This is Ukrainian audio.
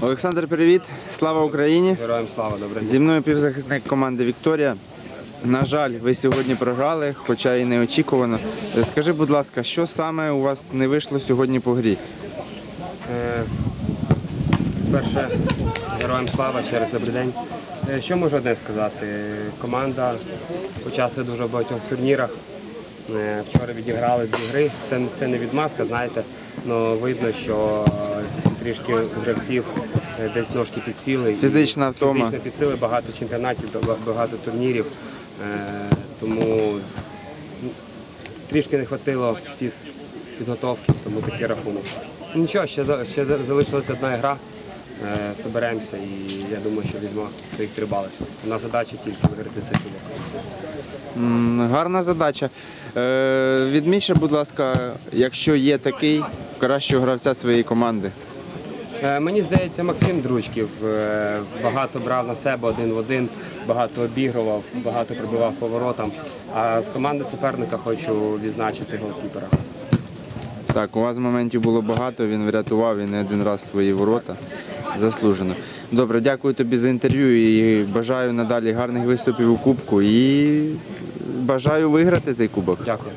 Олександр, привіт! Слава Україні! Героям слава, добре. Зі мною півзахисник команди Вікторія. На жаль, ви сьогодні програли, хоча і неочікувано. Скажи, будь ласка, що саме у вас не вийшло сьогодні по грі? Е, Перше, героям слава, ще раз добрий день. Е, Що можу одне сказати? Команда участвує дуже в багатьох турнірах. Е, Вчора відіграли дві гри. Це, це не відмазка, знаєте, але видно, що трішки у гравців е, десь ножки підсіли. Фізична втома. Фізично підсіли, багато чемпіонатів, багато турнірів. Е, Тому трішки не вистачило підготовки, тому такий рахунок. Нічого, ще, ще залишилася одна гра. Е, Соберемося і я думаю, що візьмемо своїх три бали. У нас задача тільки виграти цей кубок. Гарна задача. Е, будь ласка, якщо є такий, кращого гравця своєї команди. Е, Мені здається, Максим Дручків е, багато брав на себе один в один, багато обігрував, багато прибивав поворотам. А з команди суперника хочу відзначити голкіпера. Так, у вас моментів було багато, він врятував і не один раз свої ворота. Заслужено. Добре, дякую тобі за інтерв'ю і бажаю надалі гарних виступів у Кубку і бажаю виграти цей кубок. Дякую.